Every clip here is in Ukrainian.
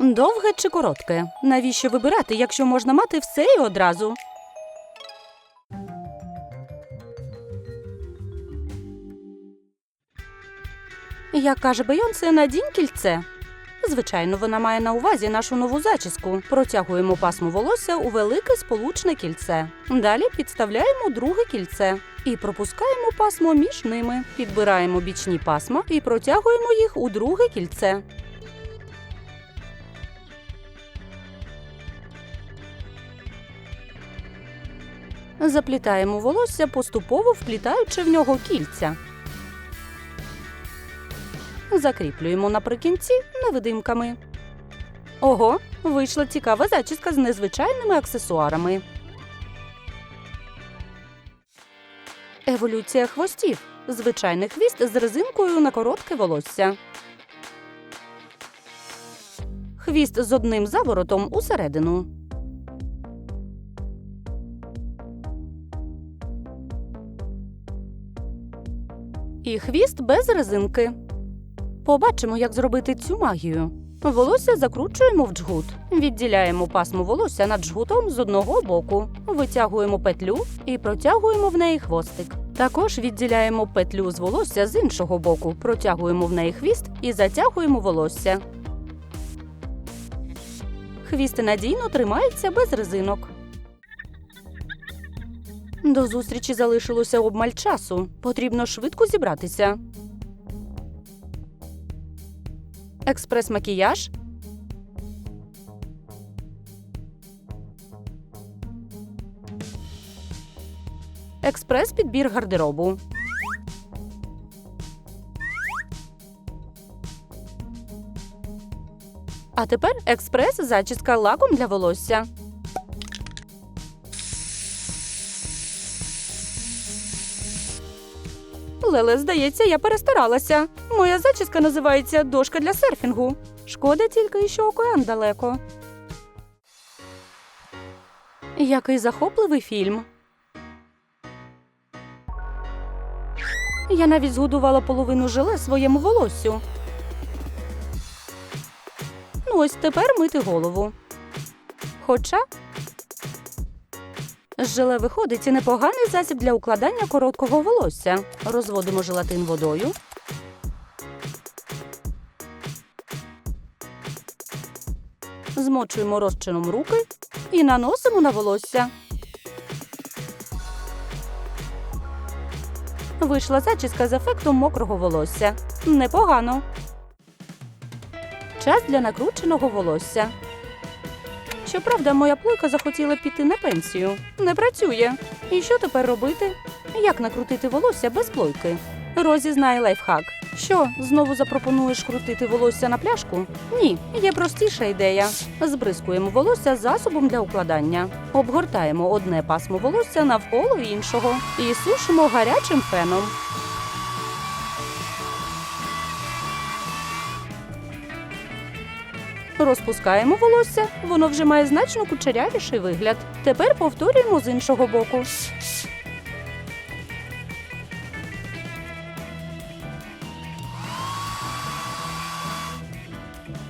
Довге чи коротке? Навіщо вибирати, якщо можна мати все і одразу? Як каже Бейонсе, надінь кільце. Звичайно, вона має на увазі нашу нову зачіску. Протягуємо пасмо волосся у велике сполучне кільце. Далі підставляємо друге кільце і пропускаємо пасмо між ними. Підбираємо бічні пасма і протягуємо їх у друге кільце. Заплітаємо волосся, поступово вплітаючи в нього кільця. Закріплюємо наприкінці невидимками. Ого, вийшла цікава зачіска з незвичайними аксесуарами. Еволюція хвостів. Звичайний хвіст з резинкою на коротке волосся. Хвіст з одним заворотом усередину. І хвіст без резинки. Побачимо, як зробити цю магію. Волосся закручуємо в джгут. Відділяємо пасму волосся над джгутом з одного боку, витягуємо петлю і протягуємо в неї хвостик. Також відділяємо петлю з волосся з іншого боку, протягуємо в неї хвіст і затягуємо волосся. Хвіст надійно тримається без резинок. До зустрічі залишилося обмаль часу. Потрібно швидко зібратися. Експрес-макіяж. Експрес-підбір гардеробу. А тепер експрес-зачіска лаком для волосся. Леле, здається, я перестаралася. Моя зачіска називається дошка для серфінгу. Шкода тільки, що океан далеко. Який захопливий фільм. Я навіть згодувала половину желе своєму волоссю. Ну, ось тепер мити голову. Хоча желе виходить і непоганий засіб для укладання короткого волосся. Розводимо желатин водою. Змочуємо розчином руки і наносимо на волосся. Вийшла зачіска з ефектом мокрого волосся. Непогано. Час для накрученого волосся. Щоправда, моя плойка захотіла піти на пенсію. Не працює. І що тепер робити? Як накрутити волосся без плойки? Розі знає лайфхак. Що, знову запропонуєш крутити волосся на пляшку? Ні, є простіша ідея. Збризкуємо волосся засобом для укладання. Обгортаємо одне пасмо волосся навколо іншого і сушимо гарячим феном. Розпускаємо волосся, воно вже має значно кучерявіший вигляд. Тепер повторюємо з іншого боку.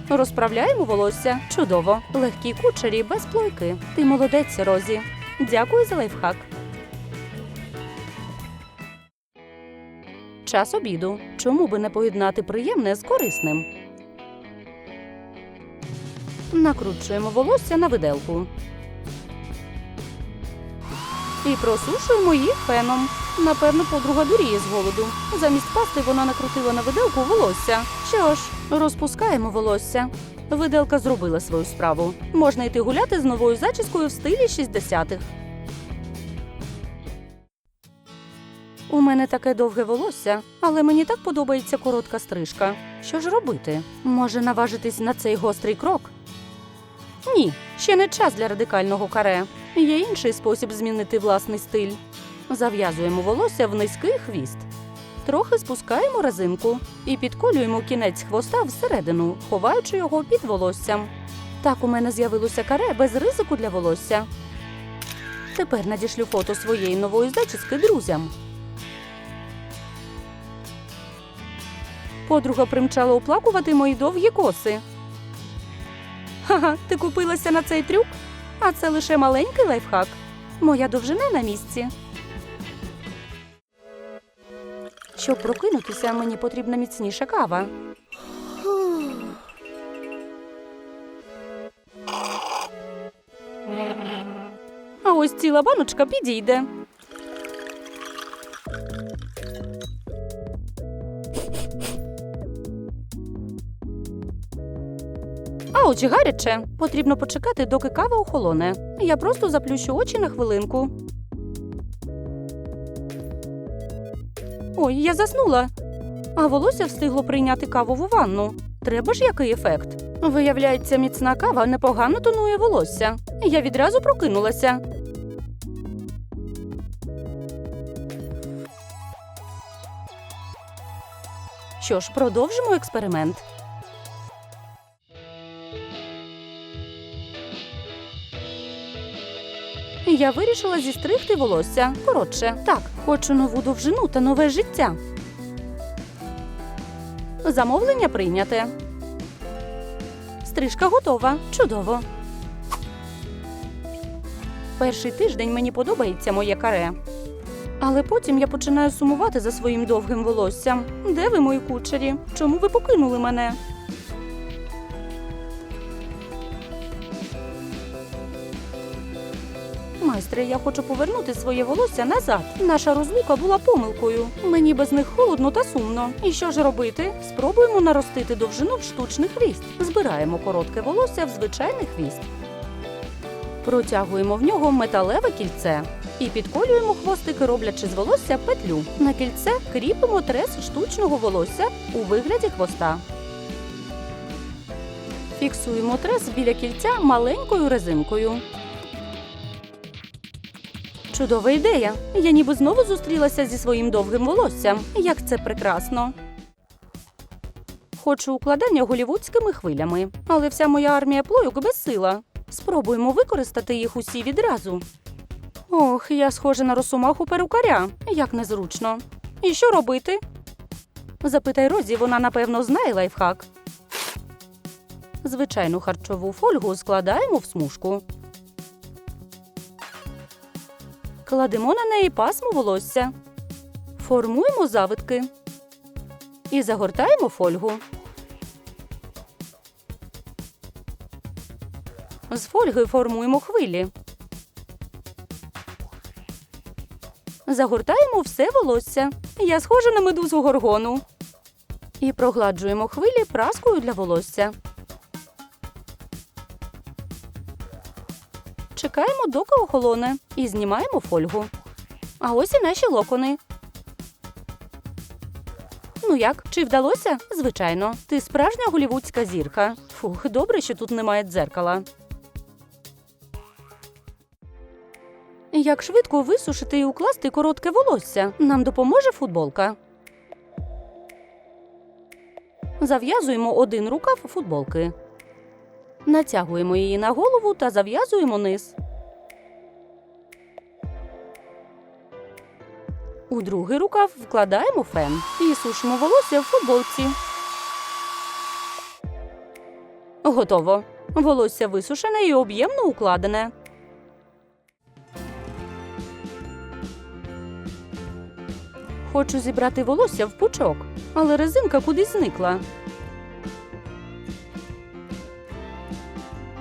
Розправляємо волосся. Чудово. Легкі кучері без плойки. Ти молодець, Розі. Дякую за лайфхак. Час обіду. Чому би не поєднати приємне з корисним? Накручуємо волосся на виделку. І просушуємо їх феном. Напевно, подруга дуріє з голоду. Замість пасти вона накрутила на виделку волосся. Що ж, розпускаємо волосся. Виделка зробила свою справу. Можна йти гуляти з новою зачіскою в стилі 60-х. У мене таке довге волосся, але мені так подобається коротка стрижка. Що ж робити? Може наважитись на цей гострий крок? Ні, ще не час для радикального каре. Є інший спосіб змінити власний стиль. Зав'язуємо волосся в низький хвіст. Трохи спускаємо резинку і підколюємо кінець хвоста всередину, ховаючи його під волоссям. Так у мене з'явилося каре без ризику для волосся. Тепер надішлю фото своєї нової зачіски друзям. Подруга примчала оплакувати мої довгі коси. Ха-ха, ти купилася на цей трюк? А це лише маленький лайфхак. Моя довжина на місці. Щоб прокинутися, мені потрібна міцніша кава. А ось ціла баночка підійде. Очі гаряче. Потрібно почекати, доки кава охолоне. Я просто заплющу очі на хвилинку. Ой, я заснула. А волосся встигло прийняти кавову ванну. Треба ж який ефект. Виявляється, міцна кава непогано тонує волосся. Я відразу прокинулася. Що ж, продовжимо експеримент. Я вирішила зістригти волосся коротше. Так, хочу нову довжину та нове життя. Замовлення прийняте. Стрижка готова. Чудово. Перший тиждень мені подобається моє каре. Але потім я починаю сумувати за своїм довгим волоссям. Де ви, мої кучері? Чому ви покинули мене? Майстре, я хочу повернути своє волосся назад. Наша розлука була помилкою. Мені без них холодно та сумно. І що ж робити? Спробуємо наростити довжину в штучний хвіст. Збираємо коротке волосся в звичайний хвіст. Протягуємо в нього металеве кільце і підколюємо хвостики, роблячи з волосся петлю. На кільце кріпимо трес штучного волосся у вигляді хвоста. Фіксуємо трес біля кільця маленькою резинкою. Чудова ідея. Я ніби знову зустрілася зі своїм довгим волоссям. Як це прекрасно. Хочу укладання голівудськими хвилями, але вся моя армія плойок безсила. Спробуємо використати їх усі відразу. Ох, я схожа на росомаху перукаря. Як незручно. І що робити? Запитай Розі, вона напевно знає лайфхак. Звичайну харчову фольгу складаємо в смужку. Кладемо на неї пасму волосся. Формуємо завитки. І загортаємо фольгу. З фольги формуємо хвилі. Загортаємо все волосся. Я схожа на медузу горгону. І прогладжуємо хвилі праскою для волосся. Чекаємо, доки охолоне, і знімаємо фольгу. А ось і наші локони. Ну як, чи вдалося? Звичайно, ти справжня голівудська зірка. Фух, добре, що тут немає дзеркала. Як швидко висушити і укласти коротке волосся? Нам допоможе футболка. Зав'язуємо один рукав футболки. Натягуємо її на голову та зав'язуємо низ. У другий рукав вкладаємо фен і сушимо волосся в футболці. Готово. Волосся висушене і об'ємно укладене. Хочу зібрати волосся в пучок, але резинка кудись зникла.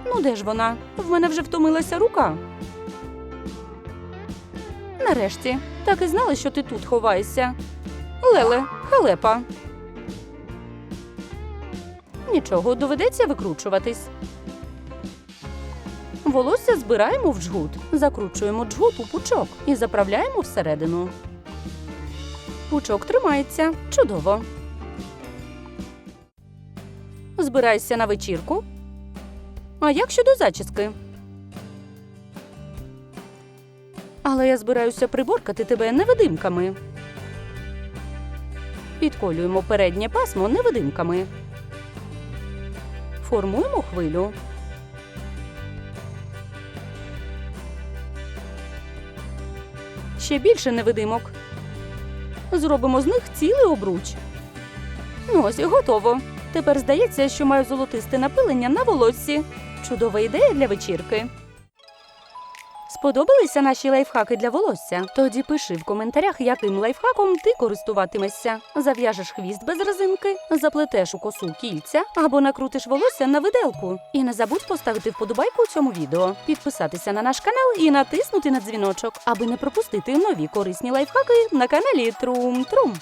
Ну, де ж вона? В мене вже втомилася рука. Нарешті, так і знала, що ти тут ховаєшся. Леле, халепа. Нічого, доведеться викручуватись. Волосся збираємо в джгут, закручуємо джгут у пучок і заправляємо всередину. Пучок тримається. Чудово. Збирайся на вечірку. А як щодо зачіски? Але я збираюся приборкати тебе невидимками. Підколюємо переднє пасмо невидимками. Формуємо хвилю. Ще більше невидимок. Зробимо з них цілий обруч. Ну ось і готово. Тепер здається, що маю золотисте напилення на волоссі. Чудова ідея для вечірки. Сподобалися наші лайфхаки для волосся? Тоді пиши в коментарях, яким лайфхаком ти користуватимешся. Зав'яжеш хвіст без резинки, заплетеш у косу кільця або накрутиш волосся на виделку. І не забудь поставити вподобайку цьому відео, підписатися на наш канал і натиснути на дзвіночок, аби не пропустити нові корисні лайфхаки на каналі Трум Трум.